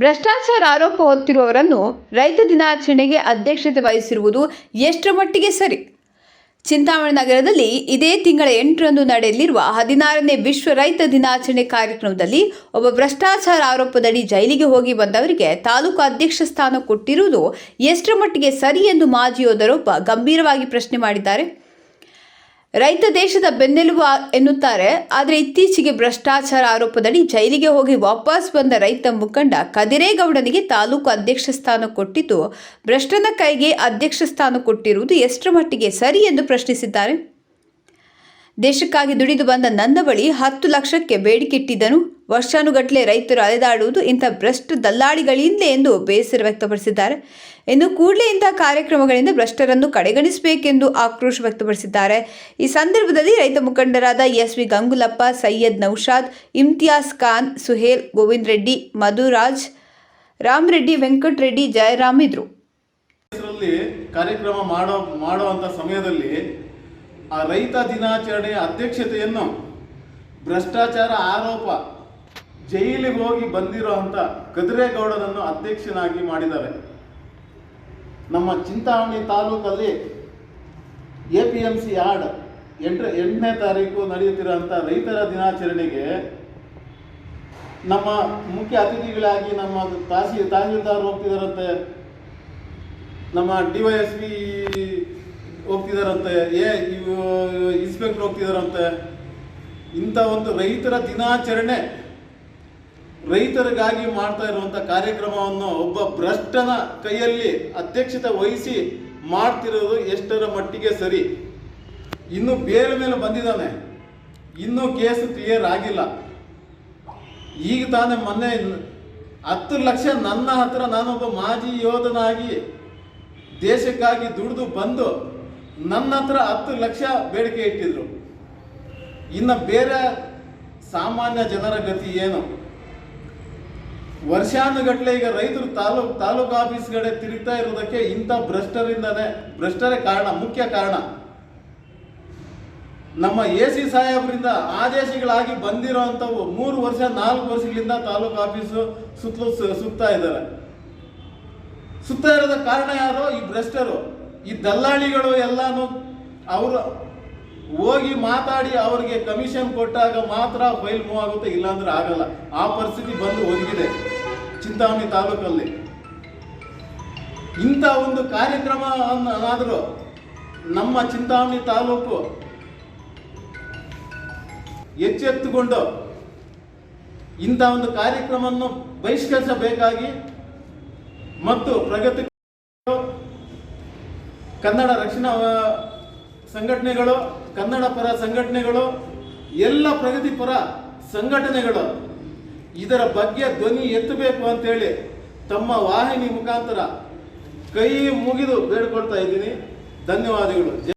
ಭ್ರಷ್ಟಾಚಾರ ಆರೋಪ ಹೊತ್ತಿರುವವರನ್ನು ರೈತ ದಿನಾಚರಣೆಗೆ ಅಧ್ಯಕ್ಷತೆ ವಹಿಸಿರುವುದು ಎಷ್ಟರ ಮಟ್ಟಿಗೆ ಸರಿ? ಚಿಂತಾಮಣಿ ನಗರದಲ್ಲಿ ಇದೇ ತಿಂಗಳ ಎಂಟರಂದು ನಡೆಯಲಿರುವ ಹದಿನಾರನೇ ವಿಶ್ವ ರೈತ ದಿನಾಚರಣೆ ಕಾರ್ಯಕ್ರಮದಲ್ಲಿ ಒಬ್ಬ ಭ್ರಷ್ಟಾಚಾರ ಆರೋಪದಡಿ ಜೈಲಿಗೆ ಹೋಗಿ ಬಂದವರಿಗೆ ತಾಲೂಕು ಅಧ್ಯಕ್ಷ ಸ್ಥಾನ ಕೊಟ್ಟಿರುವುದು ಎಷ್ಟರ ಮಟ್ಟಿಗೆ ಸರಿ ಎಂದು ಮಾಜಿ ಯೋಧರೊಬ್ಬ ಗಂಭೀರವಾಗಿ ಪ್ರಶ್ನೆ ಮಾಡಿದ್ದಾರೆ. ರೈತ ದೇಶದ ಬೆನ್ನೆಲುಬು ಎನ್ನುತ್ತಾರೆ. ಆದರೆ ಇತ್ತೀಚೆಗೆ ಭ್ರಷ್ಟಾಚಾರ ಆರೋಪದಡಿ ಜೈಲಿಗೆ ಹೋಗಿ ವಾಪಸ್ ಬಂದ ರೈತ ಮುಖಂಡ ಕದಿರೇಗೌಡನಿಗೆ ತಾಲೂಕು ಅಧ್ಯಕ್ಷ ಸ್ಥಾನ ಕೊಟ್ಟಿದ್ದು ಭ್ರಷ್ಟನ ಕೈಗೆ ಅಧ್ಯಕ್ಷ ಸ್ಥಾನ ಕೊಟ್ಟಿರುವುದು ಎಷ್ಟರ ಮಟ್ಟಿಗೆ ಸರಿ ಎಂದು ಪ್ರಶ್ನಿಸಿದ್ದಾರೆ. ದೇಶಕ್ಕಾಗಿ ದುಡಿದು ಬಂದ ನನ್ನ ಬಳಿ ಹತ್ತು ಲಕ್ಷಕ್ಕೆ ಬೇಡಿಕೆಟ್ಟಿದ್ದನು. ವರ್ಷಾನುಗಟ್ಟಲೆ ರೈತರು ಅಲೆದಾಡುವುದು ಇಂಥ ಭ್ರಷ್ಟ ದಲ್ಲಾಳಿಗಳಿಂದಲೇ ಎಂದು ಬೇಸರ ವ್ಯಕ್ತಪಡಿಸಿದ್ದಾರೆ. ಇನ್ನು ಕೂಡಲೇ ಇಂತಹ ಕಾರ್ಯಕ್ರಮಗಳಿಂದ ಭ್ರಷ್ಟರನ್ನು ಕಡೆಗಣಿಸಬೇಕೆಂದು ಆಕ್ರೋಶ ವ್ಯಕ್ತಪಡಿಸಿದ್ದಾರೆ. ಈ ಸಂದರ್ಭದಲ್ಲಿ ರೈತ ಮುಖಂಡರಾದ ಎಸ್ ವಿ ಗಂಗುಲಪ್ಪ, ಸೈಯದ್ ನೌಶಾದ್ ಇಮ್ತಿಯಾಸ್ ಖಾನ್, ಸುಹೇಲ್ ಗೋವಿಂದ್ ರೆಡ್ಡಿ ಮಧುರಾಜ್ ರಾಮ್ ರೆಡ್ಡಿ ವೆಂಕಟ್ ರೆಡ್ಡಿ ಜಯರಾಮ್ ಇದ್ರು. ಕಾರ್ಯಕ್ರಮ ಮಾಡೋ, ಮಾಡುವಂಥ ಸಮಯದಲ್ಲಿ ಆ ರೈತ ದಿನಾಚರಣೆಯ ಅಧ್ಯಕ್ಷತೆಯನ್ನು ಭ್ರಷ್ಟಾಚಾರ ಆರೋಪ ಜೈಲಿಗೆ ಹೋಗಿ ಬಂದಿರೋ ಅಂತ ಕದ್ರೇಗೌಡರನ್ನು ಅಧ್ಯಕ್ಷನಾಗಿ ಮಾಡಿದ್ದಾರೆ. ನಮ್ಮ ಚಿಂತಾಮಣಿ ತಾಲೂಕಲ್ಲಿ A P M C yard ಎಂಟ ಎಂಟನೇ ತಾರೀಕು ನಡೆಯುತ್ತಿರುವಂಥ ರೈತರ ದಿನಾಚರಣೆಗೆ ನಮ್ಮ ಮುಖ್ಯ ಅತಿಥಿಗಳಾಗಿ ನಮ್ಮ ತಹಸೀಲ್ ತಹಸೀಲ್ದಾರ್ ಹೋಗ್ತಿದಾರಂತೆ. ನಮ್ಮ ಡಿ ವೈ ಎಸ್ ಪಿ ಹೋಗ್ತಿದಾರಂತೆ. ಏ ಇನ್ಸ್ಪೆಕ್ಟರ್ ಹೋಗ್ತಿದಾರಂತೆ. ಇಂಥ ಒಂದು ರೈತರ ದಿನಾಚರಣೆ, ರೈತರಿಗಾಗಿ ಮಾಡ್ತಾ ಇರುವಂಥ ಕಾರ್ಯಕ್ರಮವನ್ನು ಒಬ್ಬ ಭ್ರಷ್ಟನ ಕೈಯಲ್ಲಿ ಅಧ್ಯಕ್ಷತೆ ವಹಿಸಿ ಮಾಡ್ತಿರೋದು ಎಷ್ಟರ ಮಟ್ಟಿಗೆ ಸರಿ? ಇನ್ನು ಬೇರೆ ಮೇಲೆ ಬಂದಿದ್ದಾನೆ. ಇನ್ನೂ ಕೇಸ್ ಕ್ಲಿಯರ್ ಆಗಿಲ್ಲ. ಈಗ ತಾನೇ ಮೊನ್ನೆ ಹತ್ತು ಲಕ್ಷ ನನ್ನ ಹತ್ರ ನಾನೊಬ್ಬ ಮಾಜಿ ಯೋಧನಾಗಿ ದೇಶಕ್ಕಾಗಿ ದುಡಿದು ಬಂದು ನನ್ನ ಹತ್ರ ಹತ್ತು ಲಕ್ಷ ಬೇಡಿಕೆ ಇಟ್ಟಿದ್ರು. ಇನ್ನು ಬೇರೆ ಸಾಮಾನ್ಯ ಜನರ ಗತಿ ಏನು? ವರ್ಷಾನುಗಟ್ಲೆ ಈಗ ರೈತರು ತಾಲೂಕ್ ತಾಲೂಕು ಆಫೀಸ್ ಕಡೆ ತಿರುಗ್ತಾ ಇರೋದಕ್ಕೆ ಇಂಥ ಭ್ರಷ್ಟರಿಂದನೇ, ಭ್ರಷ್ಟರೇ ಕಾರಣ, ಮುಖ್ಯ ಕಾರಣ. ನಮ್ಮ ಎ ಸಿ ಸಾಹೇಬರಿಂದ ಆದೇಶಗಳಾಗಿ ಬಂದಿರೋ ಅಂಥವು ಮೂರು ವರ್ಷ, ನಾಲ್ಕು ವರ್ಷಗಳಿಂದ ತಾಲೂಕು ಆಫೀಸು ಸುತ್ತಲೂ ಸುತ್ತಾ ಇದ್ದಾರೆ. ಸುತ್ತಾ ಇರೋದ ಕಾರಣ ಯಾರು? ಈ ಭ್ರಷ್ಟರು. ಈ ದಲ್ಲಾಳಿಗಳು ಎಲ್ಲಾನು ಅವರು ಹೋಗಿ ಮಾತಾಡಿ ಅವರಿಗೆ ಕಮಿಷನ್ ಕೊಟ್ಟಾಗ ಮಾತ್ರ ಫೈಲ್ ಮೂವ್ ಆಗುತ್ತೆ, ಇಲ್ಲಾಂದ್ರೆ ಆಗಲ್ಲ. ಆ ಪರಿಸ್ಥಿತಿ ಬಂದು ಒದಗಿದೆ ಚಿಂತಾಮಣಿ ತಾಲೂಕಲ್ಲಿ. ಇಂಥ ಒಂದು ಕಾರ್ಯಕ್ರಮ ಆದರೂ ನಮ್ಮ ಚಿಂತಾಮಣಿ ತಾಲೂಕು ಎಚ್ಚೆತ್ತುಕೊಂಡು ಇಂಥ ಒಂದು ಕಾರ್ಯಕ್ರಮವನ್ನು ಬಹಿಷ್ಕರಿಸಬೇಕಾಗಿ ಮತ್ತು ಪ್ರಗತಿ ಕನ್ನಡ ರಕ್ಷಣಾ ಸಂಘಟನೆಗಳು, ಕನ್ನಡ ಪರ ಸಂಘಟನೆಗಳು, ಎಲ್ಲ ಪ್ರಗತಿಪರ ಸಂಘಟನೆಗಳು ಇದರ ಬಗ್ಗೆ ಧ್ವನಿ ಎತ್ತಬೇಕು ಅಂತೇಳಿ ತಮ್ಮ ವಾಹಿನಿ ಮುಖಾಂತರ ಕೈ ಮುಗಿದು ಬೇಡ್ಕೊಳ್ತಾ ಇದ್ದೀನಿ. ಧನ್ಯವಾದಗಳು.